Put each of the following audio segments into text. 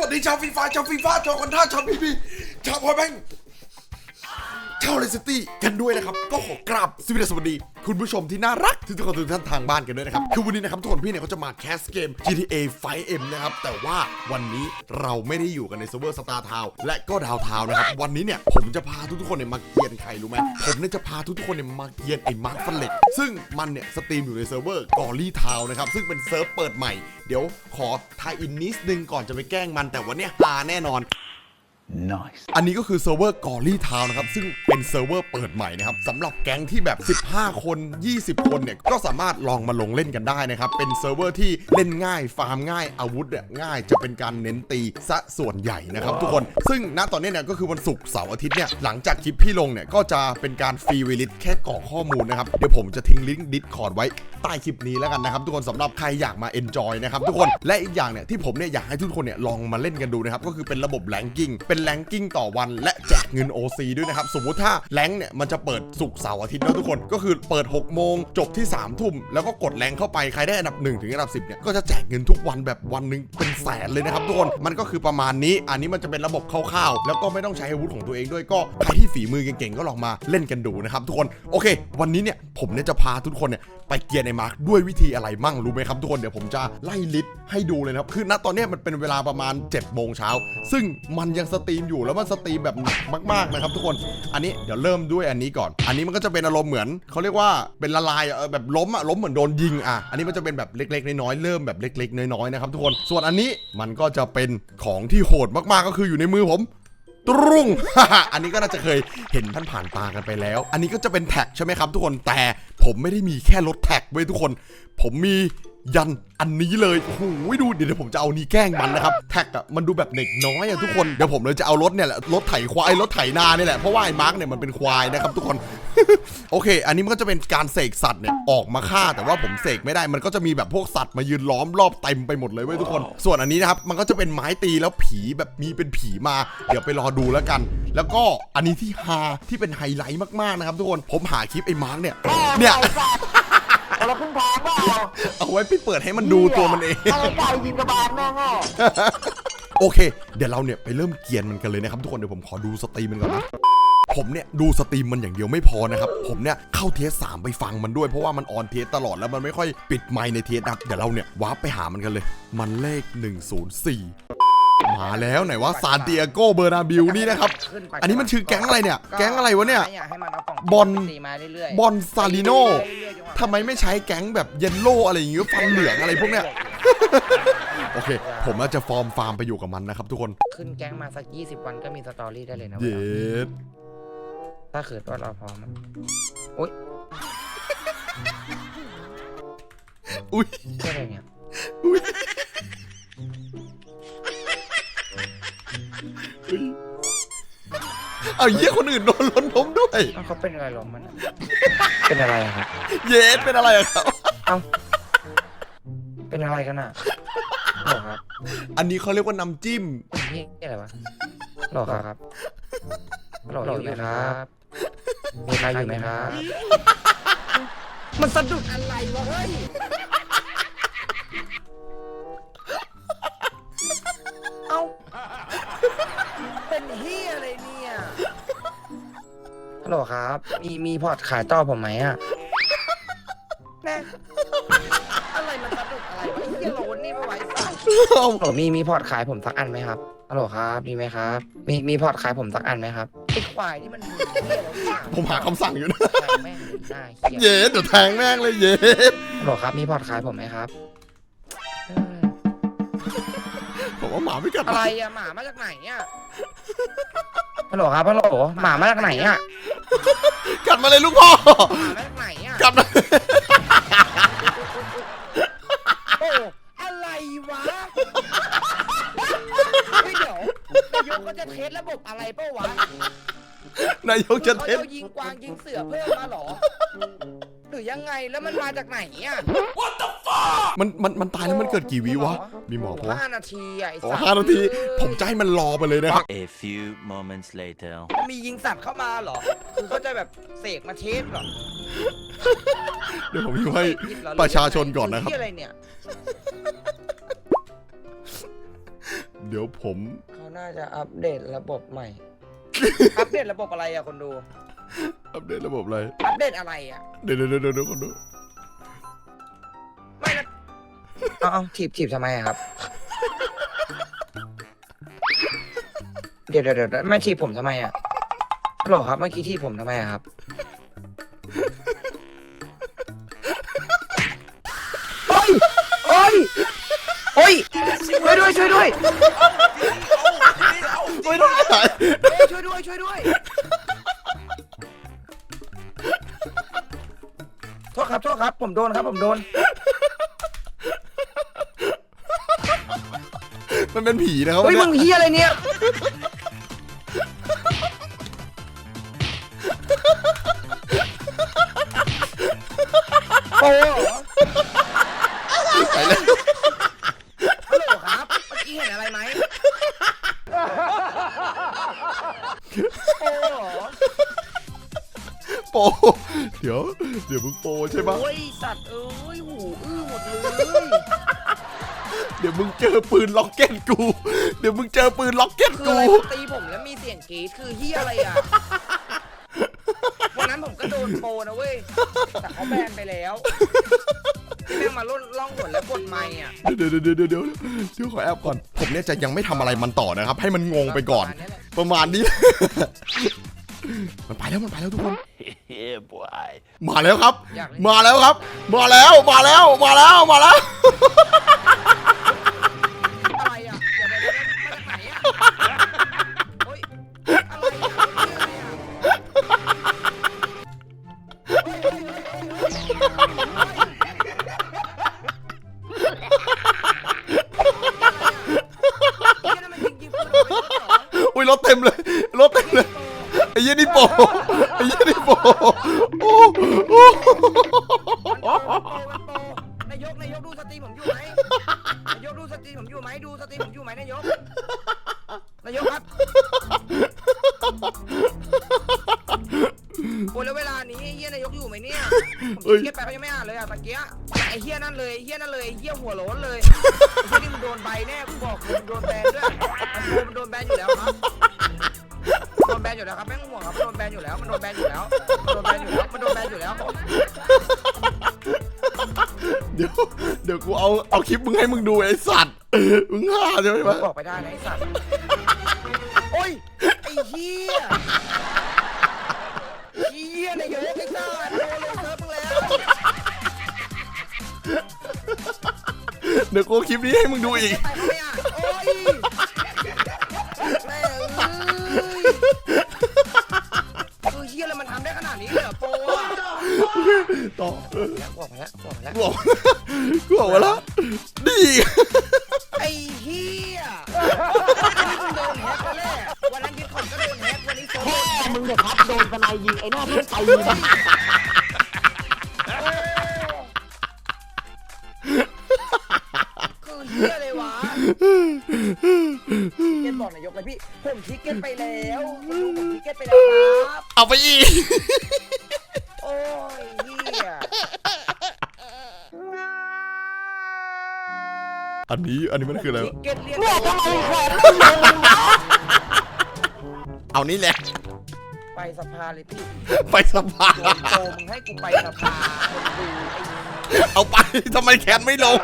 วัสดีชาวฟีฟ้าชาวฟีฟ้าชาวกันท่าชาวพีพีชาวพอยแบงค์ชาวเลสตี้กันด้วยนะครับ ก็ขอกราบสวัสดี คุณผู้ชมที่น่ารักทุกคนทุกท่านทางบ้านกันด้วยนะครับ คือวันนี้นะครับทุกคนพี่เนี่ยเขาจะมาแคสเกม GTA 5M นะครับ แต่ว่าวันนี้เราไม่ได้อยู่กันในเซิร์ฟเวอร์สตาร์ทาวและก็ดาวทาวนะครับ วันนี้เนี่ยผมจะพาทุกๆคนเนี่ยมาเกียนใครรู้ไหมผมเนี่ยจะพาทุกๆคนเนี่ยมาเกียนไอ้มาร์คฟันเล็กซึ่งมันเนี่ยสตรีมอยู่ในเซิร์ฟเวอร์กอรี่ทาวนะครับซึ่งเป็นเซิร์ฟเปิดใหม่ เดี๋ยวขอทายอินนิดนึงก่อนจะไปแกล้งมันแต่วันเนี้ยฮาแน่นอน Nice. อันนี้ก็คือเซิร์ฟเวอร์กอรี่ทาวนะครับ ซึ่งเป็นเซิร์ฟเวอร์เปิดใหม่นะครับสำหรับแก๊งที่แบบ 15 คน 20 คนเนี่ย ก็สามารถลองมาลงเล่นกันได้นะครับ เป็นเซิร์ฟเวอร์ที่เล่นง่าย ฟาร์มง่าย อาวุธเนี่ยง่ายจะเป็นการเน้นตีซะส่วนใหญ่นะครับทุกคน ซึ่งณตอนนี้เนี่ยก็คือวันศุกร์เสาร์อาทิตย์เนี่ยหลังจากคลิปพี่ลงเนี่ยก็จะเป็นการฟรีเวลิตแค่กรอกข้อมูลนะครับเดี๋ยวผมจะทิ้งลิงก์ดิสคอร์ดไว้ใต้คลิปนี้แล้วกันนะครับทุกคนสำหรับใครอยากมาเอนจอยนะครับทุกคนและอีกอย่างเนี่ยที่ผมเนี่ยอยากให้ทุกคนเนี่ยลองมาเล่นกันดูนะครับก็คือเป็นระบบแรงกิ้งเป็นแรงกิ้งต่อวัน และ เงิน OC ด้วยนะครับ สมมุติถ้าแรงเนี่ยมันจะเปิดศุกเสาร์อาทิตย์นะทุกคน ก็คือเปิด 6 โมง จบที่ 3 ทุ่ม แล้วก็กดแรงเข้าไป ใครได้อันดับ 1 ถึงอันดับ 10เนี่ย ก็จะแจกเงินทุกวันแบบวันหนึ่งเป็นแสนเลยนะครับทุกคน มันก็คือประมาณนี้ อันนี้มันจะเป็นระบบคร่าวๆ แล้วก็ไม่ต้องใช้อาวุธของตัวเองด้วย ก็ใครที่ฝีมือเก่งๆ ก็ลองมาเล่นกันดูนะครับทุกคน โอเค วันนี้เนี่ยผมเนี่ยจะพาทุกคนเนี่ยไปเกียร์ในมาร์คด้วยวิธีอะไรมั่งรู้ไหมครับทุกคน เดี๋ยวผมจะไล่ลิสต์ให้ดูเลยนะครับ คือณตอนนี้มันเป็นเวลาประมาณ7จ็ดโมงเช้า ซึ่งมันยังสตรีมอยู่แล้วมันสตรีมแบบหนักมากๆนะครับทุกคน อันนี้เดี๋ยวเริ่มด้วยอันนี้ก่อน อันนี้มันก็จะเป็นอารมณ์เหมือนเขาเรียกว่าเป็นละลายแบบล้มอะล้มเหมือนโดนยิงอะอันนี้มันจะเป็นแบบเล็กๆน้อยๆเริ่มแบบเล็ก ๆน้อยๆนะครับทุกคน ส่วนอันนี้มันก็จะเป็นของที่โหดมากๆก็คืออยู่ในมือผมตรุ่ง อันนี้ก็น่าจะเคยเห็นท่านผ่านตากันไปแล้ว อันนี้ก็จะเป็นแท็กใช่ไหมครับทุกคน แต่ผมไม่ได้มีแค่รถแท็กไว้ยทุกคน ผมมี ยันอันนี้เลยโอ้โหดูเดี๋ยวผมจะเอานี้แกล้งมันนะครับ แท็กอะมันดูแบบเด็กน้อยอะทุกคน เดี๋ยวผมเลยจะเอารถเนี่ยแหละ รถไถควายรถไถนาเนี่ยแหละ เพราะว่าไอ้มาร์กเนี่ยมันเป็นควายนะครับทุกคน โอเค อันนี้มันก็จะเป็นการเสกสัตว์เนี่ยออกมาฆ่า แต่ว่าผมเสกไม่ได้ มันก็จะมีแบบพวกสัตว์มายืนล้อมรอบเต็มไปหมดเลยเว้ยทุกคน ส่วนอันนี้นะครับมันก็จะเป็นไม้ตีแล้วผีแบบมีเป็นผีมา เดี๋ยวไปรอดูแล้วกัน แล้วก็อันนี้ที่ฮาที่เป็นไฮไลท์มากๆนะครับทุกคน ผมหาคลิปไอ้มาร์กเนี่ยเนี่ย เอาเราขึ้นทางเปล่าเอาไว้ไปเปิดให้มันดูตัวมันเอง อะไรไก่ยิงกระบาลแม่งอะโอเค เดี๋ยวเราเนี่ยไปเริ่มเกียนมันกันเลยนะครับทุกคนเดี๋ยวผมขอดูสตรีมมันก่อนนะผมเนี่ยดูสตรีมมันอย่างเดียวไม่พอนะครับ ผมเนี่ยเข้าเทสสามไปฟังมันด้วยเพราะว่ามันออนเทสตลอดแล้วมันไม่ค่อยปิดไมค์ในเทสนะครับเดี๋ยวเราเนี่ยวาร์ปไปหามันกันเลย มันเลข 104 มาแล้วไหนว่าซานติอาโกเบอร์นาบิลนี่นะครับ อันนี้มันชื่อแก๊งอะไรเนี่ย แก๊งอะไรวะเนี่ยให้มันเอากล่องบอลตีมาเรื่อยบอลซาลิโนเรื่อยๆจนกว่าทำไมไม่ใช้แก๊งแบบเยนโลอะไรอย่างเงี้ยฟันเหลืองอะไรพวกเนี้ย โอเค ผมอาจจะฟอร์มฟาร์มไปอยู่กับมันนะครับทุกคน ขึ้นแก๊งมาสัก 20 วันก็มีสตอรี่ได้เลยนะเย็ดถ้าเกิดว่าเราพร้อมอะโอ๊ยอุ้ยเชื่ออะไรเนี่ยอุ้ย เอาเยี่ยคนอื่นโดนล้นล้มด้วยเอ้าเขาเป็นอะไรหรอมันอะเป็นอะไรอะครับเย็ดเป็นอะไรอะครับเป็นอะไรกันอะหรอครับอันนี้เขาเรียกว่าน้ำจิ้ม นี่อะไรวะหรอครับหรออยู่ไหมครับมีใครอยู่ไหมครับมันสะดุดอะไรวะเฮ้ยเอ้าเป็นเฮียอะไรเนี่ย ฮัลโหลครับ มีมีพอร์ตขายต่อผมไหมอะแน่อะไรมันสะดุดอะไรวะไอ้เฮียโหลนนี่ไม่ไหวสัตว์เอาฮัลโหลมีมีพอร์ตขายผมสักอันไหมครับฮัลโหลครับมีไหมครับ มีมีพอร์ตขายผมสักอันไหมครับไอ้ควายนี่มันเหี้ยอะไรวะผมหาคำสั่งอยู่นะ แทงแม่งหน้าเหี้ย เย็ดเดี๋ยวแทงแม่งเลยเย็ดฮัลโหลครับมีพอร์ตขายผมไหมครับเอ้ยผมว่าหมาไม่กัดอะไรอะหมามาจากไหนอะ ฮัลโหลครับฮัลโหลหมามาจากไหนอะกัดมาเลยลูกพ่อ หมามาจากไหนอะกัดมา โอ้อะไรวะเฮ้ยเดี๋ยวนายกก็จะเทสระบบอะไรเป้าวะนายกจะเขาเทสจะยิงกวางยิงเสือเพิ่มมาเหรอ หรือยังไงแล้วมันมาจากไหนอะมันมันมันตายแล้วมันเกิดกี่วิวะ มีหมอพอห้านาทีอะไอ้อ๋อสัตว์ห้านาที ผมจะให้มันรอไปเลยนะครับ A few moments later. มียิงสัตว์เข้ามาเหรอ คือเขาจะแบบเสกมาเทสเหรอเดี๋ยวผมอยู่ให้ผิดเหอประชาชนก่อนนะครับที่อะไรเนี่ยเดี๋ยวผม เขาน่าจะอัปเดตระบบใหม่ อัปเดตระบบอะไรอะคนดู อัปเดตระบบอะไร อัปเดตอะไรอะเดี๋ยวเดี๋ยวเดี๋ยวเดี๋ยวคนดูไม่นะเอาเอาถีบถีบทำไมอะครับ เดี๋ยวเดี๋ยวเดี๋ยวไม่ถีบผมทำไมอะฮัลโหลครับเมื่อกี้ถีบผมทำไมอะครับโอ้ยโอ้ยโอ้ยช่วยด้วยช่วยด้วยไม่ได้เอ้ยช่วยด้วยช่วยด้วย ครับโทษครับ ผมโดนครับ ผมโดน มันเป็นผีนะครับเฮ้ยวันมึเนี้ยงเฮียอะไรเนี่ย โอ้ เดี๋ยวมึงโปใช่ปะโอ้ยสัตว์เอ้ยหูอื้อหมดเลยเดี๋ยวมึงเจอปืนล็อกเก็ตกู เดี๋ยวมึงเจอปืนล็อกเก็ตคือกู อะไรตีผมแล้วมีเสียงกรี๊ดคือเฮียอะไรอะ วันนั้นผมก็โดนโปรนะเว้ย แต่เขาแบนไปแล้วที่แม่งมาล่นล่องหนแล้วกดไม่อะเดี๋ยวเดี๋ยวเดี๋ยวเดี๋ยวเดี๋ยวเดี๋ยวขอแอบก่อน ผมเนี่ยจะยังไม่ทำอะไรมันต่อนะครับ ให้มันงงไปก่อน ประมาณนี้ มันไปแล้วมันไปแล้วทุกคน yeah, boy. มาแล้วครับอยากเล่นมาแล้วครับ มาแล้ว มาแล้ว มาแล้ว มาแล้ว นายกนายกดูสตรีมผมอยู่ไหมนายกดูสตรีมผมอยู่ไหมดูสตรีมผมอยู่ไหมนายกนายกครับโอ้แล้วเวลานี้เฮียนายกอยู่ไหมเนี่ยผมเฮียไปเขายังไม่อ่านเลยอะตะเกียไอ้เฮียนั่นเลยเฮียนั่นเลยเฮียหัวโล้นเลยไอ้เฮียนี่มันโดนใบแน่กูบอกมันโดนแบนด้วยมันโดนมันโดนแบนอยู่แล้วครับ อยู่แล้วครับแม่งห่วงครับมันโดนแบนอยู่แล้วมันโดนแบนอยู่แล้วมันโดนแบนอยู่แล้วมันโดนแบนอยู่แล้วเดี๋ยวเดี๋ยวกูเอาเอาคลิปมึงให้มึงดูไอ้สัตว์มึงห่าใช่ไหมบอกไปได้นะไอ้สัตว์โอ้ยไอ้เหี้ยเหี้ยนายกไอ้สัตว์โดนเลยเซิร์ฟมึงแล้วเดี๋ยวกูเอาคลิปนี้ให้มึงดูอีก ไปเขาไอเหี้ยอะไรมันทำได้ขนาดนี้เลยเหรอโปรอะต่อเออบอกไปแล้วบอกไปแล้วกูบอกกูบอกมาแล้วนี่ไอ้เหี้ยนี่มึงโดนแฮกไปแล้ววันนั้นยึดของก็โดนแฮกวันนี้โซโดนแฮกมึงเด็กครับโดนสไนยิงไอ้หน้าเพื่อนไปยิง เกตบอกนายกเลยพี่ ผมทิกเก็ตไปแล้วผมทิกเก็ตไปแล้วครับ เอาไปอีก โอ้ยเฮียอันนี้อันนี้มันคืออะไรทิวะกเก็ตเรียกเนี่ยทำไมแขวนเอานี่แหละ ไปสภาเลยพี่ไปสภาโดนโกมึงให้กูไปสภาคนดูไอ้เอาไปทำไมแขนไม่ลง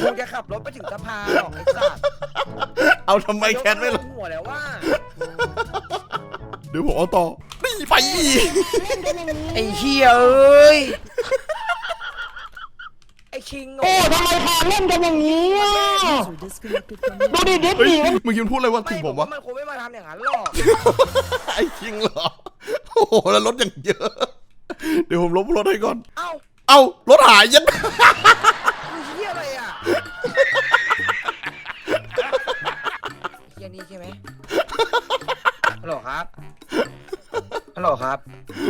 กูคงจะขับรถไปถึงสภาหรอกไอ้สัสเอาทำไมแขนไม่ลงหัวแล้วว่า เดี๋ยวผมเอาต่อนี่ไปอีกไอ้เฮียเอ้ย ไอ้คิงโอ้ทำไมแขนเล่นกันอย่างนี้อะดูดิเด็ดเฮ้ยดีมันมึงคิดพูดอะไรว่าถึงผมวะมันคงไม่มาทำอย่างนั้นหรอกไอ้คิงเหรอโอ้โหแล้วรถอย่างเยอะ เดี๋ยวผมลบรถให้ก่อน เอ้า เอ้ารถหายยั ฮัลโหลครับ ฮัลโหลครับ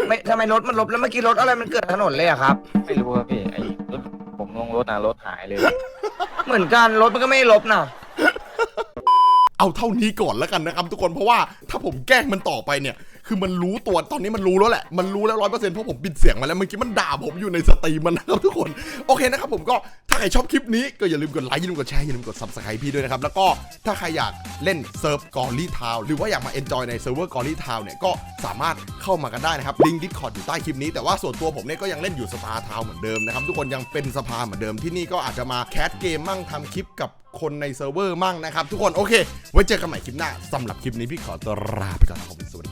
ไม่ทำไมรถมันลบแล้วเมื่อกี้รถอะไรมันเกิดถนนเลยอะครับ ไม่รู้ครับพี่ไอ้รถผมลงรถนะรถหายเลย เหมือนกันรถมันก็ไม่ลบนะเอาเท่านี้ก่อนแล้วกันนะครับทุกคนเพราะว่าถ้าผมแกล้งมันต่อไปเนี่ย คือมันรู้ตัวตอนนี้มันรู้แล้วแหละ มันรู้แล้วร้อยเปอร์เซ็นต์เพราะผมปิดเสียงมาแล้วเมื่อกี้มันด่าผมอยู่ในสตรีมมันนะครับทุกคน โอเคนะครับผมก็ถ้าใครชอบคลิปนี้ก็อย่าลืมกดไลค์อย่าลืมกดแชร์อย่าลืมกด subscribe พี่ด้วยนะครับแล้วก็ถ้าใครอยากเล่นเซิร์ฟกอรี่ทาวหรือว่าอยากมา enjoy ในเซิร์ฟเวอร์กอรี่ทาวเนี่ยก็สามารถเข้ามากันได้นะครับลิงก์ดิสคอร์ดอยู่ใต้คลิปนี้แต่ว่าส่วนตัวผมเนี่ยก็ยังเล่นอยู่สตาร์ทาวเหมือนเดิมนะครับทุกคนยังเป็นสภาเหมือนเดิมที่นี่ก็อาจจะมาแคสเกมมั่งทำคลิปกับคนในเซิร์ฟเวอร์มั่งนะครับทุกคนโอเค ไว้เจอกันใหม่คลิปหน้าสำหรับคลิปนี้พี่ขอตัวลาไปก่อนครับผมสวัสดี